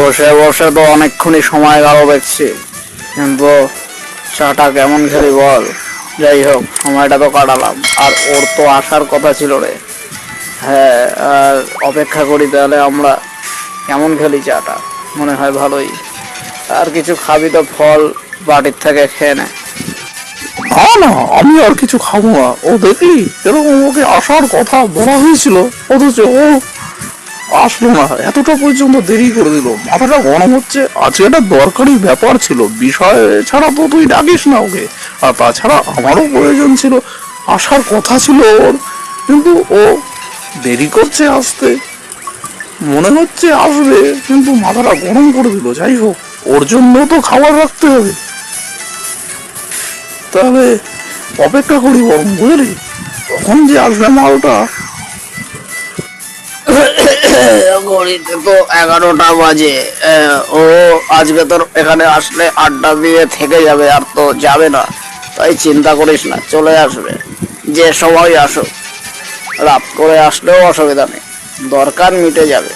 বসে বসে তো অনেকক্ষণই সময় গেল দেখছি। কিন্তু চাটা কেমন খেলি বল? যাই হোক, সময়টা তো কাটালাম। আর ওর তো আসার কথা ছিল রে। হ্যাঁ আর অপেক্ষা করি তাহলে আমরা কেমন খেলি চাটা? মনে হয় ভালোই। আর কিছু খাবি তো ফল বাড়ির থেকে খেয়ে নে। না না, আমি আর কিছু খাব না। ও দেখলি, এরকম ওকে আসার কথা বলা হয়েছিল। অথচ ও আসলো না এতটা পর্যন্ত দেরি করে দিল। মাথাটা গরম হচ্ছে। আজকে একটা দরকারি ব্যাপার ছিল। বিষয় ছাড়া তো তুই ডাকিস না ওকে। আর তাছাড়া আমারও প্রয়োজন ছিল। আসার কথা ছিল ওর। কিন্তু ও দেরি করছে আসতে। মনে হচ্ছে আসবে, কিন্তু মাথাটা গরম করে দিল। যাই হোক, ওর জন্য তো খাবার রাখতে হবে। তাহলে অপেক্ষা করি বরং, বুঝলি? কখন যে আসবে মালটা? ঘড়িতে তো এগারোটা বাজে। ও আজকে তোর এখানে আসলে আড্ডা দিয়ে থেকে যাবে আর তো যাবে না। তাই চিন্তা করিস না চলে আসবে। যে সময় আসো রাত করে আসলেও অসুবিধা নেই। দরকার মিটে যাবে।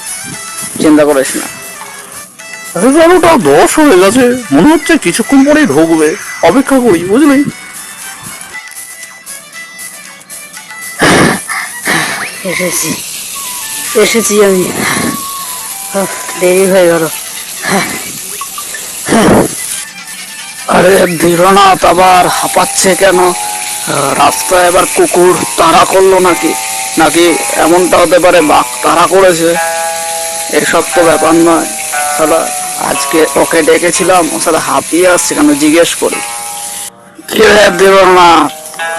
চিন্তা করিস না। এগারোটা দশ হয়ে গেছে। মনে হচ্ছে কিছুক্ষণ পরেই ঢুকবে। অপেক্ষা করি বুঝলি? এসেছি। এসেছি আমি। দেরি হয়ে গেল। আরে ধীরনাথ আবার হাঁপাচ্ছে কেন? রাস্তায় এবার কুকুর তাড়া করল নাকি? নাকি এমনটা হতে পারে বাঘ তাড়া করেছে? এসব তো ব্যাপার নয়। সালা আজকে ওকে ডেকেছিলাম ও সালা হাঁপিয়ে আসছে কেন? জিজ্ঞেস করি। কি ধীরনাথ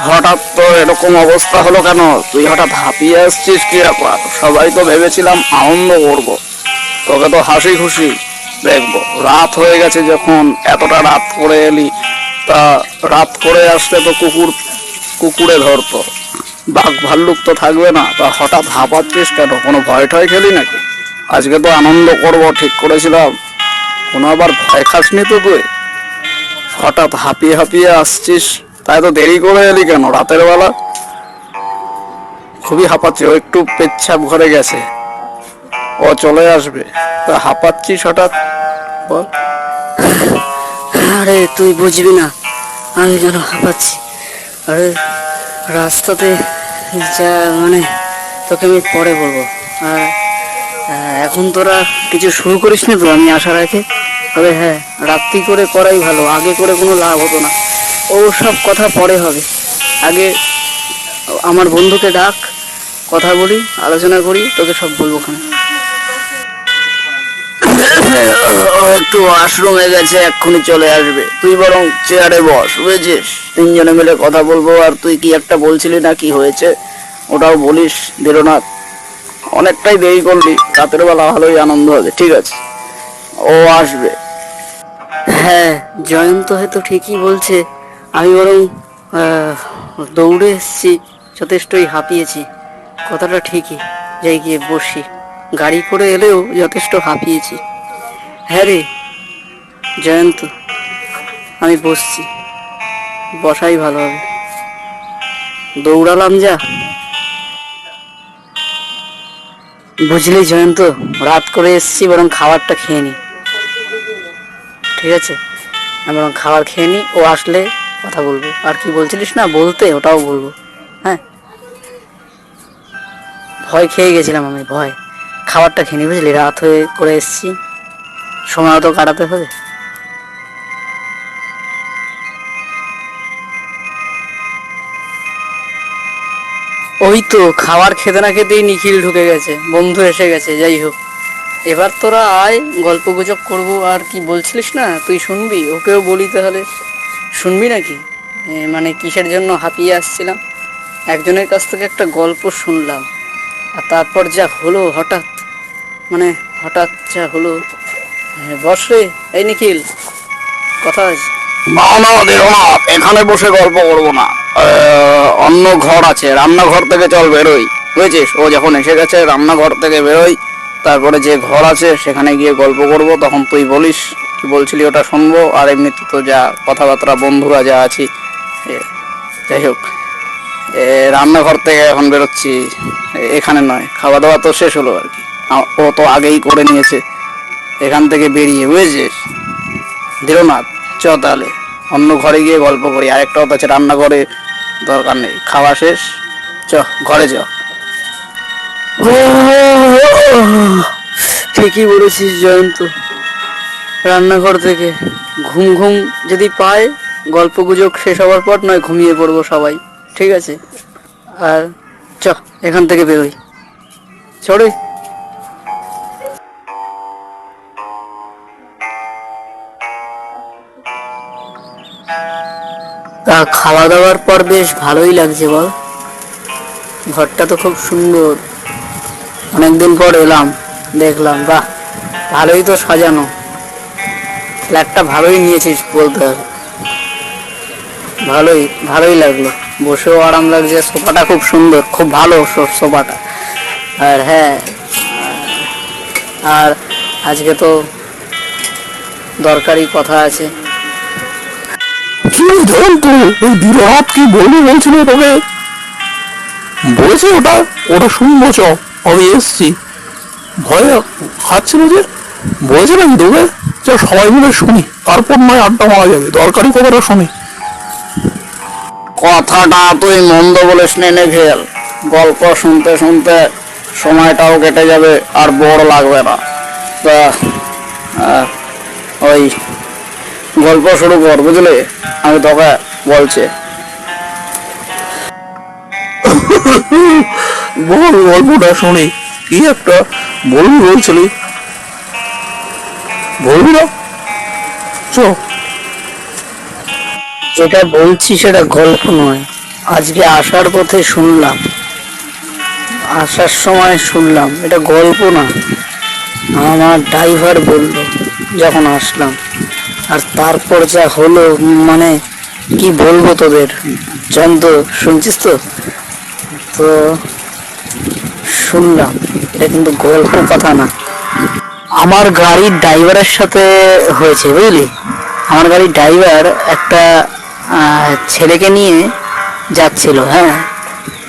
হঠাৎ তো এরকম অবস্থা হলো কেন? তুই হঠাৎ হাঁপিয়ে আসছিস কি ব্যাপার? সবাই তো ভেবেছিলাম আনন্দ করব। তোকে তো হাসি খুশি। দেখব, রাত হয়ে গেছে যখন এতটা রাত করে এলি, তা রাত করে আসতে তো কুকুর, কুকুরে ধরতো। বাঘ ভাল্লুক তো থাকবে না, তা হঠাৎ হাঁপাচ্ছিস কেন? কোনো ভয় টয় খেলি নাকি? আজকে তো আনন্দ করব, ঠিক করেছিলাম। কোনো আবার ভয় খাসনি তো তুই? হঠাৎ হাঁপিয়ে হাঁপিয়ে আসছিস। তাই তো দেরি করে এলি কেন? রাতের বেলা? খুবই হাঁপাচ্ছে, ও একটু পেচ্ছাপ ঘরে গেছে। ও চলে আসবে। তা হাঁপাচ্ছিস হঠাৎ? বল। আরে, তুই বুঝবি না। আমি কেন হাঁপাচ্ছি। আরে, রাস্তাতে যা মানে তোকে আমি পরে বলব। আর এখন তোরা কিছু শুরু করিস না তো? আমি আসার আগে? তবে হ্যাঁ রাত্রি করে করাই ভালো, আগে করে কোনো লাভ হতো না। ও সব কথা পরে হবে। আগে আমার বন্ধুকে ডাক, কথা বলি, আলোচনা করি, তোকে সব বলব খানে ও একটু ওয়াশরুমে গেছে, এক্ষুনি চলে আসবে। তুই বরং চেয়ারে বস, বুঝেছিস? তিনজনে মিলে কথা বলব, আর তুই কি একটা বলছিলি না কি হয়েছে? ওটাও বলিস, দীরনাথ। অনেকটাই দেরি করলি, রাতের বেলা ভালোই আনন্দ হবে, ঠিক আছে? ও আসবে। হ্যাঁ জয়ন্ত হয়তো ঠিকই বলছে। আমি বরং দৌড়ে এসেছি, যথেষ্টই হাঁপিয়েছি। কথাটা ঠিকই, যাই গিয়ে বসি। গাড়ি করে এলেও যথেষ্ট হাঁপিয়েছি। হ্যাঁ রে, জয়ন্ত, আমি বসছি। বসাই ভালো হবে। দৌড়ালাম যা। বুঝলি জয়ন্ত, রাত করে এসছি, বরং খাবারটা খেয়ে নি। ঠিক আছে? আমি বরং খাবার খেয়ে নিই ও আসলে কথা বলব। আর কি বলছিলিস না, বলতে ওটাও বলব। হ্যাঁ? ভয় খেয়ে গেছিলাম আমি, ভয়। খাবারটা খেয়ে নি, বুঝলি? রাত হয়ে করে এসছি। সময় তো কাটাতে হবে। ওই তো, খাবার খেতে না খেতেই নিখিল ঢুকে গেছে। বন্ধু এসে গেছে, যাই হোক। এবার তোরা আয়, গল্প গুজব করব, আর কি বলছিলিস না? তুই শুনবি? ওকেও বলি তাহলে। শুনবি নাকি? মানে কিসের জন্য হাঁপিয়ে আসছিলাম? একজনের কাছ থেকে একটা গল্প শুনলাম। আর তারপর যা হলো হঠাৎ মানে হঠাৎ যা হলো বস এই নিখিল, কথা না না এখানে বসে গল্প করব না। অন্য ঘর আছে, রান্নাঘর থেকে চল বেরোই। বুঝেছিস? ও যখন এসে গেছে, রান্নাঘর থেকে বেরোই। তারপরে যে ঘর আছে, সেখানে গিয়ে গল্প করব। তখন তুই বলিস, কি বলছিলি ওটা শুনব? আর এমনিতে তো যা কথাবার্তা, বন্ধুরা যা আছি যাই হোক। রান্নাঘর থেকে এখন বেরোচ্ছি। এখানে নয়, খাওয়া দাওয়া তো শেষ হলো আর কি। ও তো আগেই করে নিয়েছে। এখান থেকে বেরিয়ে, বুঝেছিস? দৃঢ়নাথ চ তাহলে। অন্য ঘরে গিয়ে গল্প করি। আরেকটা কথা আছে রান্না করে দরকার নেই। খাওয়া শেষ? চ, ঘরে চ। ঠিকই বলেছিস জয়ন্ত। রান্নাঘর থেকে ঘুম ঘুম যদি পায়, গল্প গুজব শেষ হওয়ার পর নয়, ঘুমিয়ে পড়ব সবাই, ঠিক আছে? আর চ, এখান থেকে বেরোই। চড়ে তা খাওয়া দাওয়ার পর বেশ ভালোই লাগছে বল। ঘরটা তো খুব সুন্দর। অনেকদিন পর এলাম, দেখলাম, বাহ, ভালোই তো সাজানো। ফ্ল্যাটটা ভালোই নিয়েছিস বলতে হবে। ভালোই ভালোই লাগল। বসেও আরাম লাগছে, সোফাটা খুব সুন্দর, খুব ভালো সোফাটা। আর হ্যাঁ আর আজকে তো দরকারি কথা আছে। বলছিল তোকে? বলেছে ওটা ওটা শুনব চ। আমি এসছি। ভয়ে খাচ্ছিল যে বলেছে নাকি তোকে যে সবাই মিলে শুনি। তারপর নয় আড্ডা মারা যাবে। দরকারি কথাটা শুনি। কথাটা তুই মন্দ বলিস নে ফেল গল্প শুনতে শুনতে সময়টাও কেটে যাবে আর বড় লাগবে না। তা ওই গল্প শুরু কর বুঝলে? আমি তোকে বলছি। বল গল্পটা শুনি কি একটা বলবি বলছিলি? বলবি না? যেটা বলছি সেটা গল্প নয়। আজকে আসার পথে শুনলাম। আসার সময় শুনলাম। এটা গল্প না। আমার ড্রাইভার বলল যখন আসলাম। আর তারপর যা হলো মানে কি বলব তোদের? জন্ত শুনছিস তো? তো শুনলাম। এটা কিন্তু গল্প কথা না। আমার গাড়ির ড্রাইভারের সাথে হয়েছে, বুঝলি? আমার গাড়ির ড্রাইভার একটা ছেলেকে নিয়ে যাচ্ছিল হ্যাঁ?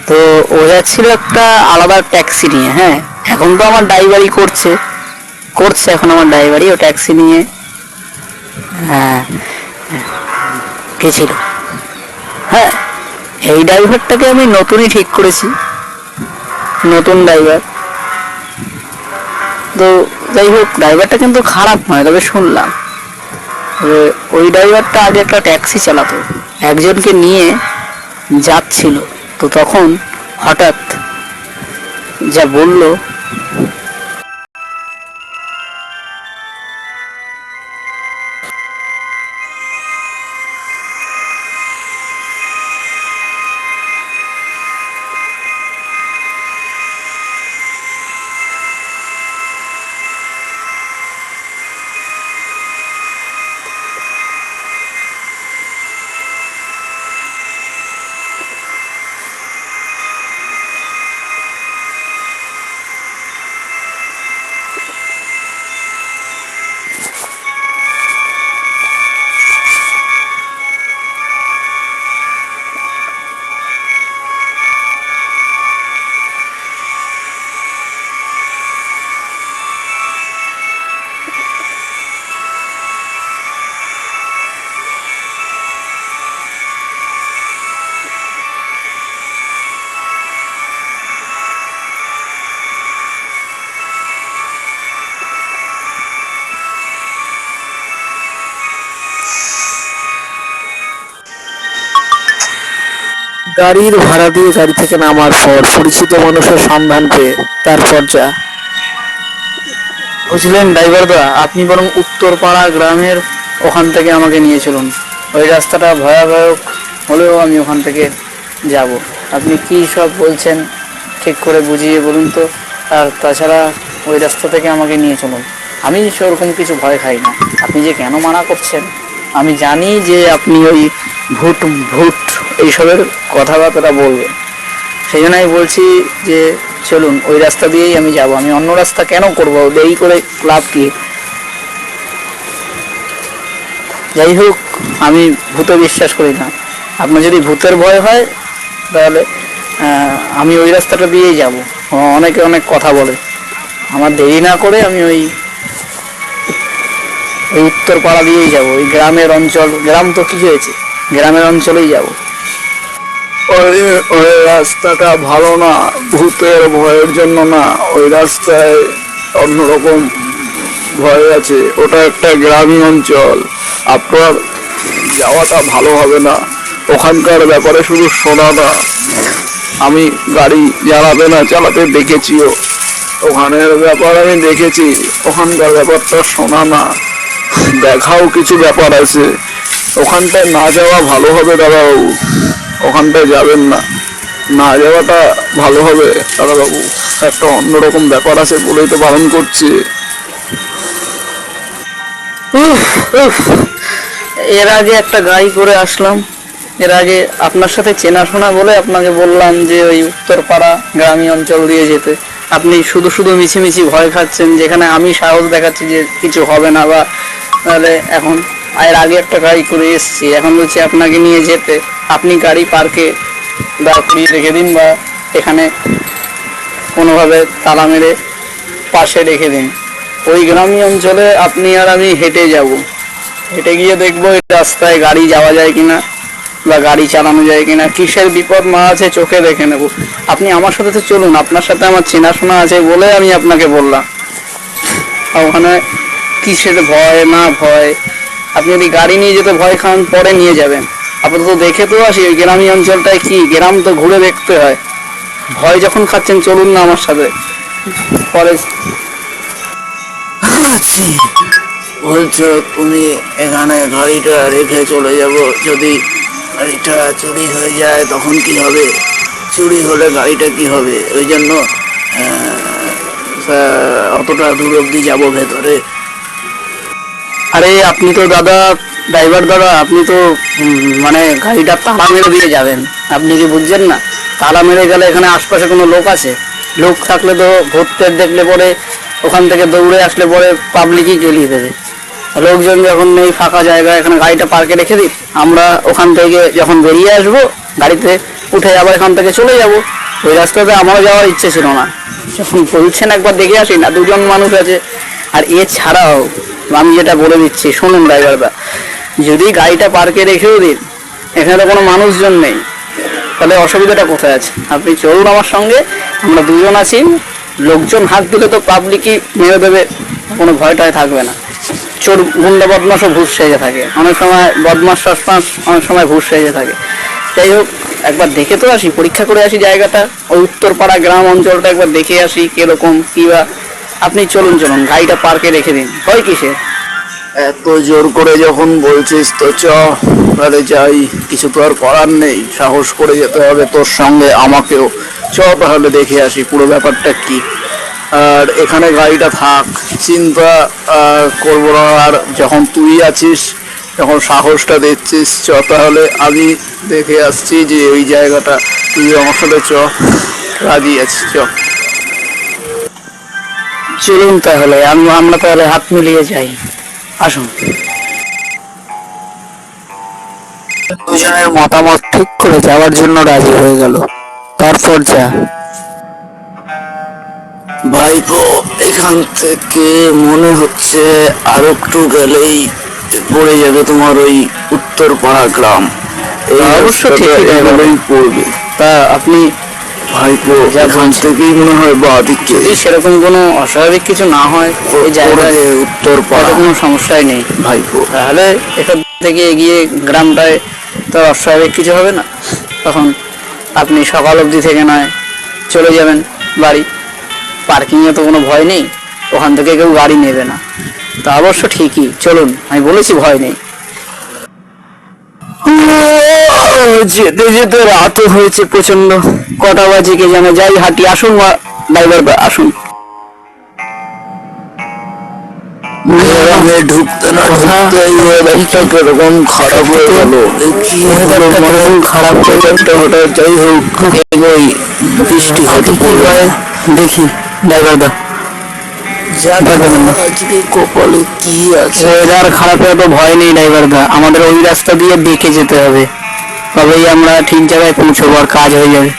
তো ও যাচ্ছিল একটা আলাদা ট্যাক্সি নিয়ে হ্যাঁ? এখন তো আমার ড্রাইভারই করছে। করছে এখন আমার ড্রাইভারই ও ট্যাক্সি নিয়ে হ্যাঁ গেছিল। হ্যাঁ এই ড্রাইভারটাকে আমি নতুনই ঠিক করেছি। নতুন ড্রাইভার তো যাই হোক ড্রাইভারটা কিন্তু খারাপ নয়, তবে শুনলাম তবে ওই ড্রাইভারটা আগে একটা ট্যাক্সি চালাতো। একজনকে নিয়ে যাচ্ছিল। তো তখন হঠাৎ যা বলল গাড়ির ভাড়া দিয়ে গাড়ি থেকে নামার পর পরিচিত মানুষের সন্ধান পেয়ে তারপর যা। বুঝলেন ড্রাইভার দা আপনি বরং উত্তরপাড়া গ্রামের ওখান থেকে আমাকে নিয়ে চলুন। ওই রাস্তাটা ভয়াবহ হলেও আমি ওখান থেকে যাব। আপনি কি সব বলছেন ঠিক করে বুঝিয়ে বলুন তো। আর তাছাড়া ওই রাস্তা থেকে আমাকে নিয়ে চলুন। আমি সেরকম কিছু ভয় খাই না। আপনি যে কেন মানা করছেন? আমি জানি যে আপনি ওই ভুট ভুট এইসবের কথাবার্তা বলবে। সেই জন্য আমি বলছি যে, চলুন, ওই রাস্তা দিয়েই আমি যাব। আমি অন্য রাস্তা কেন করব? দেরি করে লাভ কি? যাই হোক, আমি ভূতে বিশ্বাস করি না। আপনার যদি ভূতের ভয় হয়, তাহলে আমি ওই রাস্তাটা দিয়েই যাব। অনেকে অনেক কথা বলে। আমার দেরি না করে আমি ওই উত্তর পাড়া দিয়েই যাব। ওই গ্রামের অঞ্চল, গ্রাম তো কি হয়েছে? গ্রামের অঞ্চলেই যাব। ওই ওই রাস্তাটা ভালো না, ভূতের ভয়ের জন্য না, ওই রাস্তায় অন্যরকম ভয় আছে। ওটা একটা গ্রামীণ অঞ্চল। আপনার যাওয়াটা ভালো হবে না। ওখানকার ব্যাপারে শুধু শোনা না। আমি গাড়ি চালাতে না চালাতে দেখেছিও। ওখানের ব্যাপার আমি দেখেছি। ওখানকার ব্যাপারটা শোনা না। দেখাও কিছু ব্যাপার আছে। ওখানটায় না যাওয়া ভালো হবে দাদাবাবু ওখানটায় যাবেন না। না যাওয়াটা ভালো হবে, দাদাবাবু। একটা অন্যরকম ব্যাপার আছে বলেই তো বারণ করছি। এর আগে একটা গাড়ি করে আসলাম। এর আগে আপনার সাথে চেনাশোনা বলে আপনাকে বললাম যে ওই উত্তরপাড়া গ্রামীণ অঞ্চল দিয়ে যেতে। আপনি শুধু শুধু মিছিমিছি ভয় খাচ্ছেন, যেখানে আমি সাহস দেখাচ্ছি যে কিছু হবে না বা তাহলে এখন এর আগে একটা গাড়ি করে এসেছি। এখন বলছি আপনাকে নিয়ে যেতে। আপনি গাড়ি পার্কে দাঁড় করিয়ে রেখে দিন বা এখানে কোনোভাবে তালা মেরে পাশে রেখে দিন। ওই গ্রামীণ অঞ্চলে আপনি আর আমি হেঁটে যাব। হেঁটে গিয়ে দেখব এই রাস্তায় গাড়ি যাওয়া যায় কিনা বা গাড়ি চালানো যায় কিনা। কিসের বিপদ না আছে চোখে দেখে নেব। আপনি আমার সাথে তো চলুন, আপনার সাথে আমার চেনাশোনা আছে বলে আমি আপনাকে বললাম। ওখানে কিসের ভয়, না ভয় আপনি যদি গাড়ি নিয়ে যেতে ভয় খান, পরে নিয়ে যাবেন। আপাতত দেখে তো আসি, ওই গ্রামীণ অঞ্চলটায় কি? গ্রাম তো ঘুরে দেখতে হয়। ভয় যখন খাচ্ছেন, চলুন না আমার সাথে। পরে বলছো তুমি এখানে গাড়িটা রেখে চলে যাব। যদি গাড়িটা চুরি হয়ে যায়, তখন কি হবে? চুরি হলে গাড়িটা কি হবে? ওই জন্য অতটা দূর অব্দি যাব ভেতরে। আরে, আপনি তো দাদা ড্রাইভার দাদা, আপনি তো মানে গাড়িটা তালা মেরে দিয়ে যাবেন। আপনি কি বুঝছেন না? তালা মেরে গেলে এখানে আশপাশে কোনো লোক আছে? লোক থাকলে তো ভোটের দেখলে পরে, ওখান থেকে দৌড়ে আসলে পরে পাবলিকই গেলিয়ে দেবে। লোকজন যখন নেই ফাঁকা জায়গায় এখানে গাড়িটা পার্কে রেখে দিই আমরা ওখান থেকে যখন বেরিয়ে আসব, গাড়িতে উঠে আবার এখান থেকে চলে যাব। ওই রাস্তাতে আমারও যাওয়ার ইচ্ছে ছিল না। যখন বলছেন, একবার দেখে আসি না, দুজন মানুষ আছে। আর এছাড়াও আমি যেটা বলে দিচ্ছি, শুনুন ড্রাইভারদা যদি গাড়িটা পার্কে রেখেও দিন, এখানে তো কোনো মানুষজন নেই, তাহলে অসুবিধাটা কোথায় আছে? আপনি চলুন আমার সঙ্গে, আমরা দুজন আছি, লোকজন হাত দিলে তো পাবলিকই মেরে দেবে, কোনো ভয়টাই থাকবে না। চোর গুন্ডা বদমাসও ঘুষ সেজে থাকে, অনেক সময় বদমাস সসমাস অনেক সময় ঘুষ সেজে থাকে। যাই হোক, একবার দেখে তো আসি, পরীক্ষা করে আসি জায়গাটা, ওই উত্তরপাড়া গ্রাম অঞ্চলটা একবার দেখে আসি, কীরকম, কী বা আপনি চলুন চলুন, গাড়িটা পার্কে রেখে দিন। হয় কিসের? এত জোর করে যখন বলছিস তো চ, তাহলে যাই, কিছু তো আর করার নেই, সাহস করে যেতে হবে তোর সঙ্গে, আমাকেও। চ, তাহলে দেখে আসি পুরো ব্যাপারটা কি। আর এখানে গাড়িটা থাক, চিন্তা করব না, আর যখন তুই আছিস, যখন সাহসটা দিচ্ছিস চ, তাহলে আমি দেখে আসছি যে ওই জায়গাটা, তুই আমার সাথে চ, রাজি আছিস, চ। চলুন তাহলে আমরা তাহলে হাত মিলিয়ে যাই। আসুন। দুজনের মতামত ঠিক করে যাওয়ার জন্য রাজি হয়ে গেল। তারপর যা। ভাইপো এখান থেকে মনে হচ্ছে আর একটু গেলেই পড়ে যাবে তোমার ওই উত্তরপাড়া গ্রাম। এই অবশ্য ঠিকই পড়বে। তা আপনি এখান থেকেই মনে হয় বাদিকে। যদি সেরকম কোনো অস্বাভাবিক কিছু না হয় ওই জায়গায় উত্তরপাড়া। তাতে কোনো সমস্যাই নেই। ভাইপো তাহলে এখান থেকে এগিয়ে গ্রামটায় তো অস্বাভাবিক কিছু হবে না। তখন আপনি সকাল অবধি থেকে নয় চলে যাবেন বাড়ি। পার্কিংয়ে তো কোনো ভয় নেই ওখান থেকে কেউ গাড়ি নেবে না। তা অবশ্য ঠিকই চলুন আমি বলেছি ভয় নেই। যেতে যেতে রাতও হয়েছে প্রচণ্ড কটা বাজে কে জানে। যাই হাঁটি আসুন ড্রাইভার আসুন। ঢুকতে না ঢুকতে ওয়েদারটা কীরকম খারাপ হয়ে গেল। কি হলো খারাপ ওয়েদারটা হঠাৎ যাই হোক এগোই বৃষ্টি হতে পড়বে। দেখি ড্রাইভার দা আজকে কপালে কি আছে। ওয়েদার খারাপের তো ভয় নেই ড্রাইভার দা আমাদের ওই রাস্তা দিয়ে দেখে যেতে হবে। তবেই আমরা ঠিক জায়গায় পৌঁছবো আর কাজ হয়ে যাবে।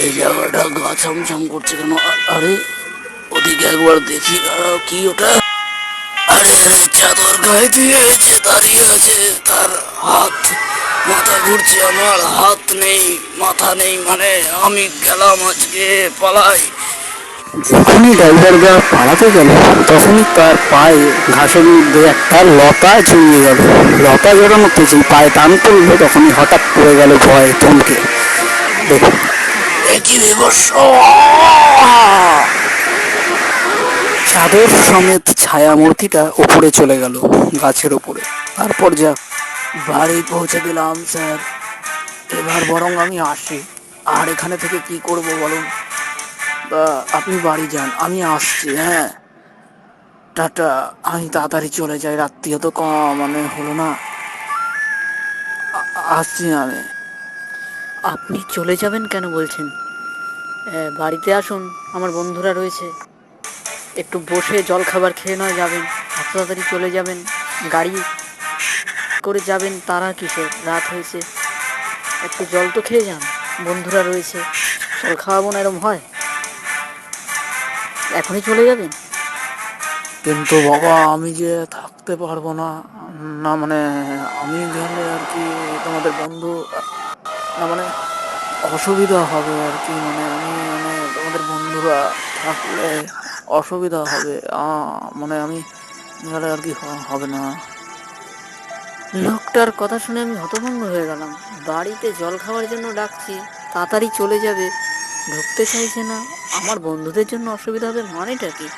এই জায়গাটা গা ছমছম করছে কেন? আরে, ওদিকে একবার দেখি কি ওটা? আরে চাদর গায়ে দিয়ে দাঁড়িয়ে আছে, তার হাত, মাথা ঘুরছে আমার, হাত নেই, মাথা নেই মানে আমি গেলাম আজকে পালাই। যখনই ড্রাইভার গা পালাতে গেল তখনই তার পায়ে ঘাসের মধ্যে একটা লতা চুরিয়ে গেল। লতা জড়ানোর থেকে পায়ে টান পড়ল তখনই হঠাৎ পড়ে গেল ভয়ে থমকে। দেখুন। একই বিবর্ষ চাদর সমেত ছায়া মূর্তিটা উপরে চলে গেল গাছের উপরে। তারপর যা বাড়ি পৌঁছে দিলাম স্যার। এবার বরং আমি আসি। আর এখানে থেকে কি করব বলুন? আপনি বাড়ি যান, আমি আসছি হ্যাঁ। টাটা, আমি তাড়াতাড়ি চলে যাই, রাত্রিও তো কম মানে হলো না। আসছি আমি। আপনি চলে যাবেন কেন বলছেন? বাড়িতে আসুন, আমার বন্ধুরা রয়েছে। একটু বসে জল খাবার খেয়ে নয় যাবেন, এত তাড়াতাড়ি চলে যাবেন, গাড়ি করে যাবেন, তারা কিসের? রাত হয়েছে। একটু জল তো খেয়ে যান, বন্ধুরা রয়েছে। জল খাওয়াবো না এরম হয়? এখনই চলে যাবেন কিন্তু বাবা আমি যে থাকতে পারব না না মানে আমি গেলে আর কি তোমাদের বন্ধু না মানে অসুবিধা হবে আর কি মানে আমি মানে তোমাদের বন্ধুরা থাকলে অসুবিধা হবে মানে আমি গেলে আর কি হবে না। লোকটার কথা শুনে আমি হতভম্ব হয়ে গেলাম। বাড়িতে জল খাওয়ার জন্য ডাকছি তাড়াতাড়ি চলে যাবে। ঢুকতে চাইছে না। আমার বন্ধুদের জন্য অসুবিধা হবে মানেটা কি?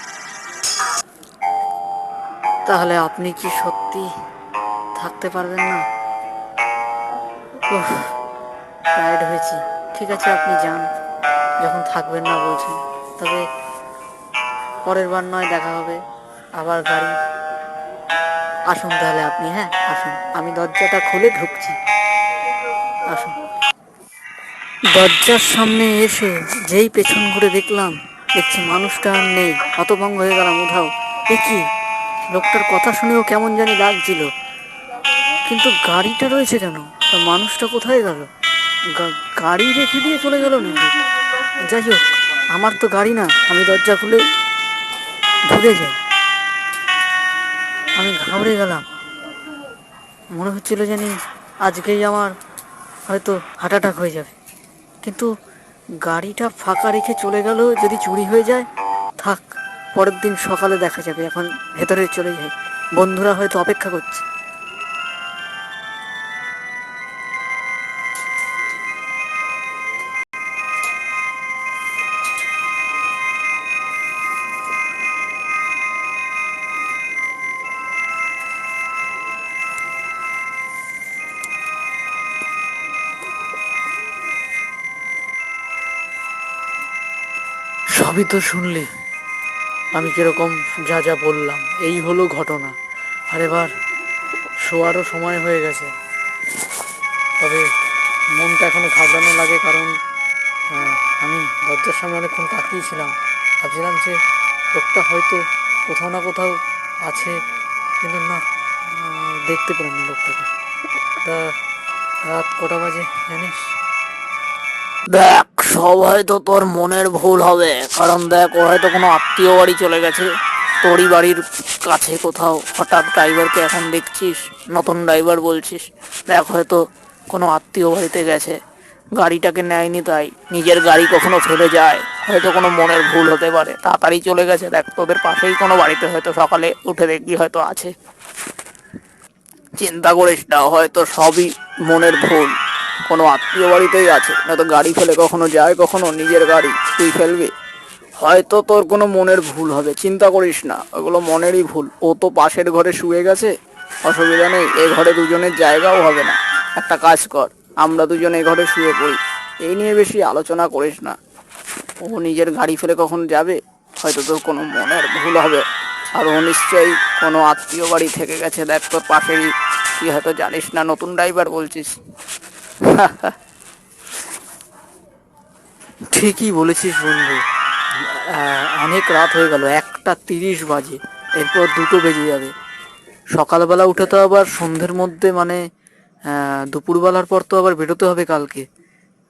তাহলে আপনি কি সত্যি থাকতে পারবেন না? টায়ার্ড হয়েছি। ঠিক আছে, আপনি যান। যখন থাকবেন না বলছেন। তবে পরের বার নয়, দেখা হবে। আবার গাড়ি। আসুন তাহলে আপনি হ্যাঁ আসুন। আমি দরজাটা খুলে ঢুকছি। আসুন। দরজার সামনে এসে যেই পেছন ঘুরে দেখলাম, দেখছি মানুষটা আর নেই হতভঙ্গ হয়ে গেলাম উধাও। এ কি? লোকটার কথা শুনেও কেমন জানি লাগছিল। কিন্তু গাড়িটা রয়েছে কেন? তা মানুষটা কোথায় গেল? গাড়ি রেখে দিয়ে চলে গেল নাকি? যাই হোক, আমার তো গাড়ি না, আমি দরজা খুলে ঢুকে যাই। আমি ঘাবড়ে গেলাম। মনে হচ্ছিল জানি আজকেই আমার হয়তো হার্ট অ্যাটাক হয়ে যাবে। কিন্তু গাড়িটা ফাঁকা রেখে চলে গেল, যদি চুরি হয়ে যায়, থাক, পরের দিন সকালে দেখা যাবে, এখন ভেতরে চলে যায় বন্ধুরা হয়তো অপেক্ষা করছে। সবই তো শুনলি। আমি কীরকম যা যা বললাম, এই হলো ঘটনা। আর এবার শোয়ারও সময় হয়ে গেছে। তবে মনটা এখনও ঘাবড়ানো লাগে কারণ আমি দরজার সামনে অনেকক্ষণ তাকিয়েছিলাম ভাবছিলাম যে লোকটা হয়তো কোথাও না কোথাও আছে, কিন্তু না দেখতে পেলাম না লোকটাকে। তা রাত কটা বাজে, জানিস? দেখ সব হয়তো তোর মনের ভুল হবে। কারণ দেখ ও হয়তো কোনো আত্মীয় বাড়ি চলে গেছে। তোরই বাড়ির কাছে কোথাও। হঠাৎ ড্রাইভারকে এখন দেখছিস? নতুন ড্রাইভার বলছিস। দেখ, হয়তো কোনো আত্মীয় বাড়িতে গেছে। গাড়িটাকে নেয়নি তাই। নিজের গাড়ি কখনো ফেলে যায়। হয়তো কোনো মনের ভুল হতে পারে। তাড়াতাড়ি চলে গেছে। দেখ, তোদের পাশেই কোনো বাড়িতে হয়তো সকালে উঠে দেখবি হয়তো আছে। চিন্তা করিস না, হয়তো সবই মনের ভুল। কোনো আত্মীয় বাড়িতেই আছে। নয়তো গাড়ি ফেলে কখনো যায়, কখনো নিজের গাড়ি তুই ফেলবি। হয়তো তোর কোনো মনের ভুল হবে, চিন্তা করিস না, ওগুলো মনেরই ভুল। ও তো পাশের ঘরে শুয়ে গেছে, অসুবিধা নেই, এ ঘরে দুজনের জায়গাও হবে না। একটা কাজ কর, আমরা দুজন এ ঘরে শুয়ে পড়ি। এই নিয়ে বেশি আলোচনা করিস না। ও নিজের গাড়ি ফেলে কখন যাবে? হয়তো তোর কোনো মনের ভুল হবে। আর ও নিশ্চয়ই কোনো আত্মীয় বাড়ি থেকে গেছে, দেখ তোর পাশেরই। তুই হয়তো জানিস না, নতুন ড্রাইভার বলছিস। ঠিকই বলেছিস বন্ধু। অনেক রাত হয়ে গেল, একটা তিরিশ বাজে, এরপর দুটো বেজে যাবে। সকালবেলা উঠে তো আবার সন্ধ্যের মধ্যে মানে দুপুরবেলার পর তো আবার বেরোতে হবে কালকে।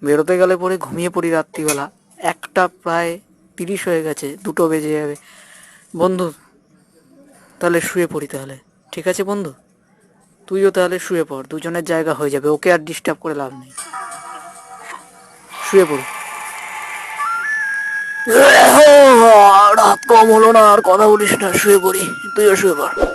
বেরোতে গেলে পরে ঘুমিয়ে পড়ি রাত্রিবেলা। একটা প্রায় তিরিশ হয়ে গেছে, দুটো বেজে যাবে। বন্ধু, তাহলে শুয়ে পড়ি তাহলে। ঠিক আছে বন্ধু? তুইও তাহলে শুয়ে পড়, দুজনের জায়গা হয়ে যাবে, ওকে আর ডিস্টার্ব করে লাভ নেই। শুয়ে পড়ি। রাত কম হলো না, আর কথা বলিস না, শুয়ে পড়ি, তুইও শুয়ে পড়।